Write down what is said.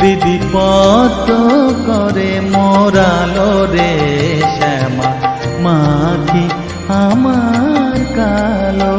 বিপদ করে মোরালো রে শ্যামা মাখি আমার কালো